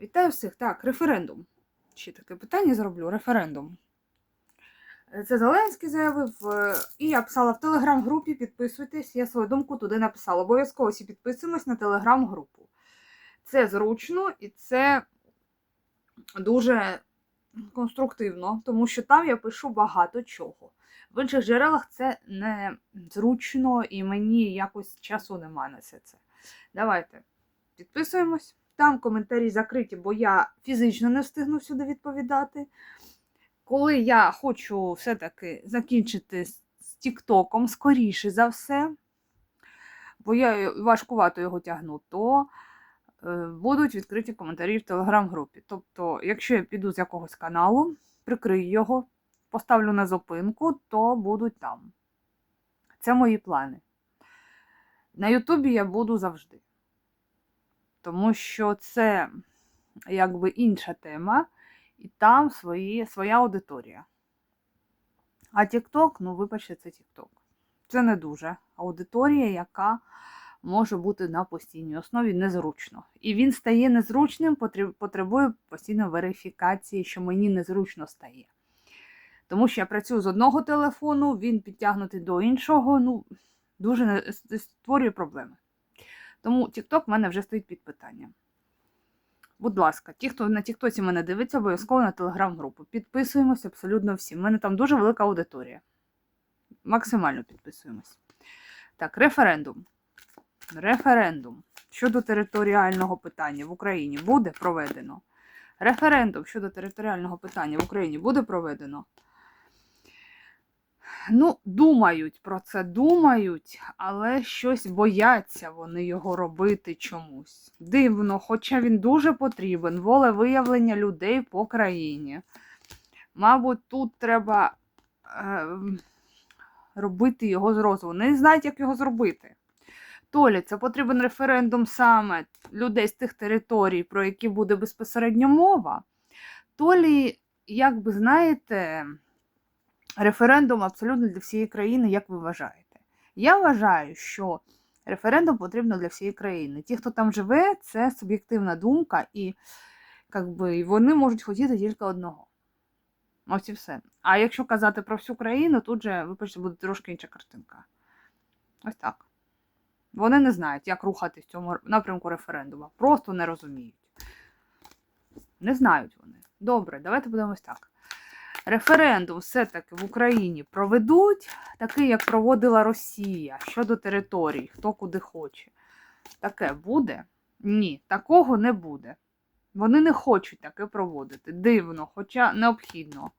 Вітаю всіх. Так, референдум. Ще таке питання зроблю. Референдум. Е, Це Зеленський заявив, е, і я писала в телеграм-групі, підписуйтесь, я свою думку туди написала. Обов'язково всі підписуємось на телеграм-групу. Це зручно і це дуже конструктивно, тому що там я пишу багато чого. В інших джерелах це не зручно і мені якось часу немає на це. Давайте підписуємось. Там коментарі закриті, бо я фізично не встигну сюди відповідати. Коли я хочу все-таки закінчити з Тіктоком, скоріше за все, бо я важкувато його тягну, то е, будуть відкриті коментарі в телеграм-групі. Тобто, якщо я піду з якогось каналу, прикрию його, поставлю на зупинку, то будуть там. Це мої плани. На Ютубі я буду завжди. Тому що це якби інша тема, і там свої, своя аудиторія. А TikTok, ну, вибачте, це TikTok. Це не дуже аудиторія, яка може бути на постійній основі незручно. І він стає незручним, потребує постійної верифікації, що мені незручно стає. Тому що я працюю з одного телефону, він підтягнутий до іншого, ну, дуже створює проблеми. Тому TikTok в мене вже стоїть під питанням. Будь ласка, ті, хто на Тіктоці мене дивиться, обов'язково на телеграм-групу. Підписуємось абсолютно всі. У мене там дуже велика аудиторія. Максимально підписуємось. Так, референдум. Референдум щодо територіального питання в Україні буде проведено. Референдум щодо територіального питання в Україні буде проведено. Ну, думають про це, думають, але щось бояться вони його робити чомусь. Дивно, хоча він дуже потрібен, волевиявлення людей по країні. Мабуть, тут треба е, робити його з розуму. Не знають, як його зробити. Толі, це потрібен референдум саме людей з тих територій, про які буде безпосередньо мова. Толі, як би знаєте, референдум абсолютно для всієї країни, як ви вважаєте? Я вважаю, що референдум потрібно для всієї країни. Ті, хто там живе, це суб'єктивна думка, і як би, вони можуть хотіти тільки одного. Ось і все. А якщо казати про всю країну, тут же, вибачте, буде трошки інша картинка. Ось так. Вони не знають, як рухатись в цьому напрямку референдуму. Просто не розуміють. Не знають вони. Добре, давайте будемо ось так. Референдум все-таки в Україні проведуть, такий, як проводила Росія щодо територій, хто куди хоче. Таке буде? Ні, такого не буде. Вони не хочуть таке проводити. Дивно, хоча необхідно.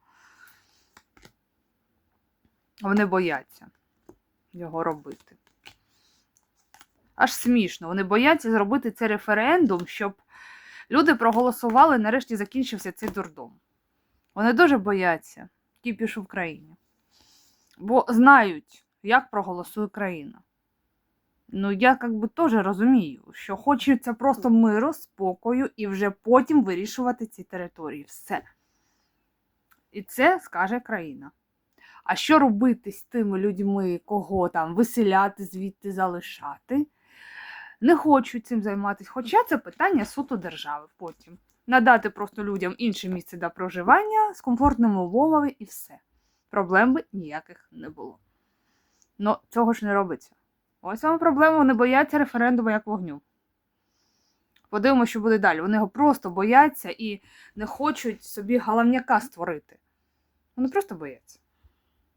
Вони бояться його робити. Аж смішно. Вони бояться зробити цей референдум, щоб люди проголосували, нарешті закінчився цей дурдом. Вони дуже бояться кіпішу в країні. Бо знають, як проголосує країна. Ну, я як би теж розумію, що хочеться просто миру, спокою і вже потім вирішувати ці території. Все. І це скаже країна. А що робити з тими людьми, кого там виселяти, звідти залишати? Не хочуть цим займатися. Хоча це питання суто держави потім. Надати просто людям інше місце для проживання з комфортними умовами і все. Проблем би ніяких не було. Ну, цього ж не робиться. Ось вам проблема, вони бояться референдуму як вогню. Подивимося, що буде далі. Вони його просто бояться і не хочуть собі галавняка створити. Вони просто бояться.